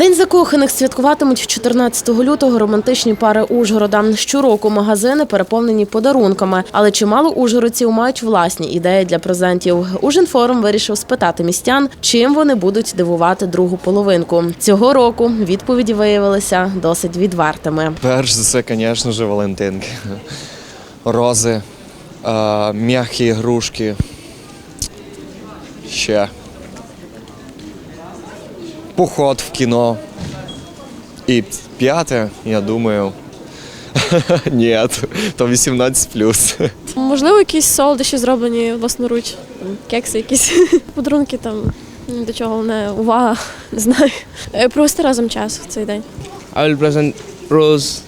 День закоханих святкуватимуть 14 лютого романтичні пари Ужгорода. Щороку магазини переповнені подарунками, але чимало ужгородців мають власні ідеї для презентів. Ужинформ вирішив спитати містян, чим вони будуть дивувати другу половинку. Цього року відповіді виявилися досить відвертими. Перш за все, звісно ж, Валентинки. Рози, м'які ігрушки. Ще. Поход в кіно. І п'яте, я думаю. Ні, то 18 Можливо, якісь солодощі зроблені власноруч, кекси якісь, подарунки там. До чого не увага, не знаю. Е, Провести разом час в цей день. I will present Rose.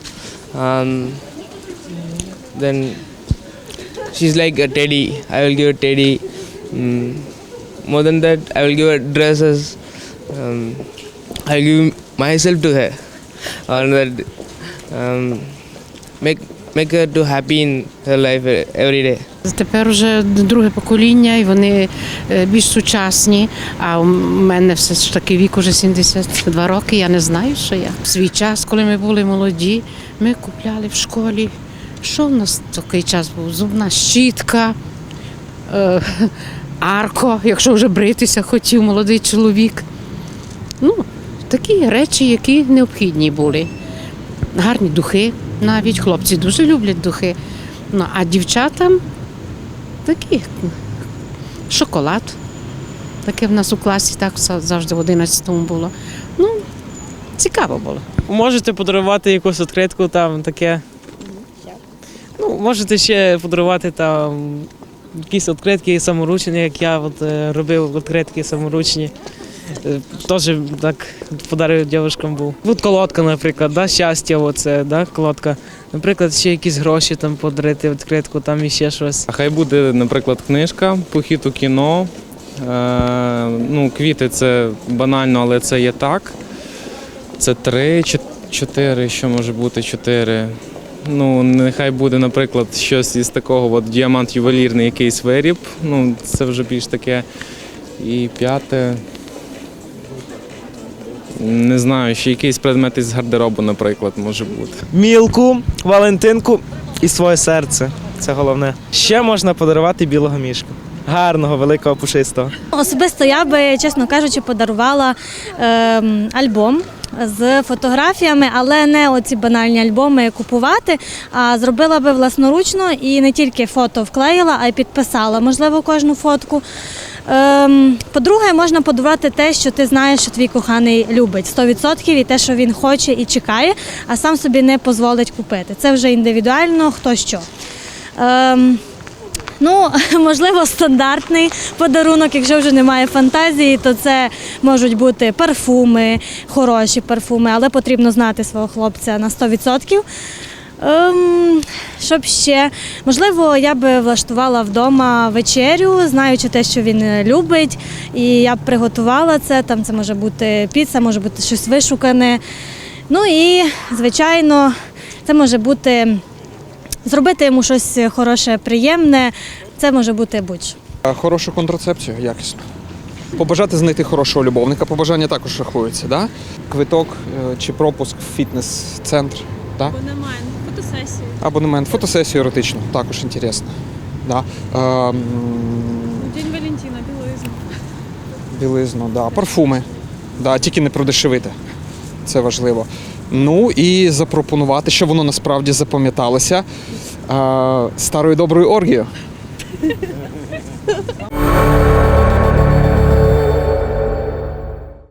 Um, then she's like a teddy. I will give a teddy. Mm, more than that, I will give her dresses. Um, I give myself to her. Or that, um, make make her too happy in her life uh, every day. Тепер вже друге покоління, і вони е, більш сучасні. А у мене все ж таки вік уже 72 роки. Я не знаю, що я. В свій час, коли ми були молоді, ми купляли в школі. Що в нас такий час був? Зубна щітка, е, арко, якщо вже бритися хотів молодий чоловік. Ну, такі речі, які необхідні були. Гарні духи навіть. Хлопці дуже люблять духи. Ну, а дівчатам такі шоколад. Таке в нас у класі так завжди в 11-му було. Ну, цікаво було. Можете подарувати якусь відкритку там таке. Ну, можете ще подарувати там якісь відкритки саморучні, як я от, е, робив відкритки саморучні. Е, Теж так подарив дівчинкам був. От колодка, наприклад, да, щастя, оце, да, колодка. Наприклад, ще якісь гроші там подарити відкритку, там іще щось. А Хай буде, наприклад, книжка, похід у кіно. Е, ну, квіти це банально, але це є так. Це три, чот- чотири, що може бути чотири. Ну, нехай буде, наприклад, щось із такого, от діамант ювелірний, якийсь виріб. Ну, це вже більш таке. І п'яте. Не знаю, ще якийсь предмет із гардеробу, наприклад, може бути. мілку, Валентинку і своє серце. Це головне. Ще можна подарувати білого мішку. Гарного, великого, пушистого. Особисто я би, чесно кажучи, подарувала ем, альбом з фотографіями, але не оці банальні альбоми купувати, а зробила би власноручно і не тільки фото вклеїла, а й підписала, можливо, кожну фотку. Ем, по-друге, можна подарувати те, що ти знаєш, що твій коханий любить 100% і те, що він хоче і чекає, а сам собі не дозволить купити. Це вже індивідуально, хто що. Ем, Ну, можливо, стандартний подарунок, якщо вже немає фантазії, то це можуть бути парфуми, хороші парфуми, але потрібно знати свого хлопця на 100%. Ем, щоб ще, можливо, я би влаштувала вдома вечерю, знаючи те, що він любить, і я б приготувала це. Там це може бути піца, може бути щось вишукане. Ну і, звичайно, це може бути зробити йому щось хороше, приємне. Це може бути будь-що. Хорошу контрацепцію, якісно. Побажати знайти хорошого любовника, побажання також рахуються, да? Квиток е, чи пропуск в фітнес-центр. Да? Абонемент, фотосесії. Абонемент, фотосесію еротичну, також інтересно. Да? Ем, День Валентина, білизна. білизну, да. парфуми. Да, тільки не продешевити. Це важливо. Ну і запропонувати, щоб воно насправді запам'яталося. Е, старою доброю оргію.